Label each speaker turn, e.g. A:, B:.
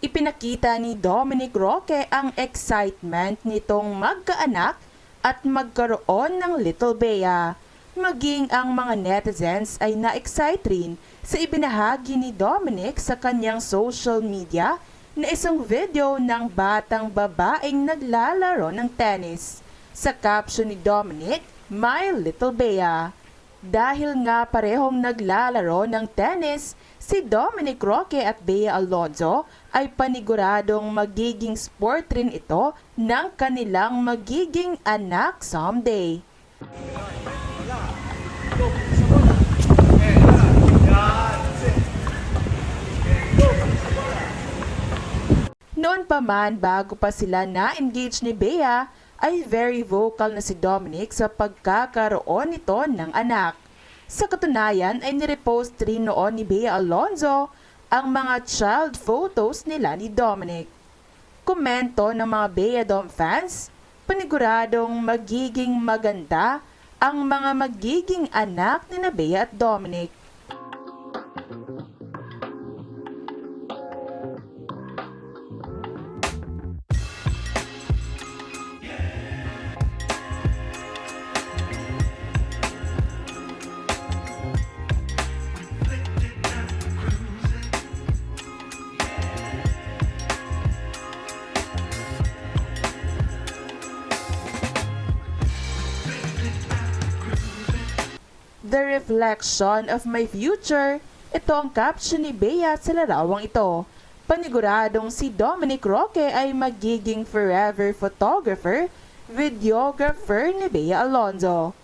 A: Ipinakita ni Dominic Roque ang excitement nitong magkaanak at magkaroon ng Little Bea. Maging ang mga netizens ay na-excite rin sa ibinahagi ni Dominic sa kanyang social media na isang video ng batang babaeng naglalaro ng tennis. Sa caption ni Dominic, My Little Bea. Dahil nga parehong naglalaro ng tennis, si Dominic Roque at Bea Alonzo ay paniguradong magiging sport rin ito ng kanilang magiging anak someday. Noon pa man, bago pa sila na-engage ni Bea, ay very vocal na si Dominic sa pagkakaroon nito ng anak. Sa katunayan ay nirepost rin noon ni Bea Alonzo ang mga child photos nila ni Dominic. Komento ng mga Bea Dom fans, paniguradong magiging maganda ang mga magiging anak ni Bea at Dominic. The reflection of my future. Ito ang caption ni Bea sa larawang ito. Paniguradong si Dominic Roque ay magiging forever photographer, videographer ni Bea Alonzo.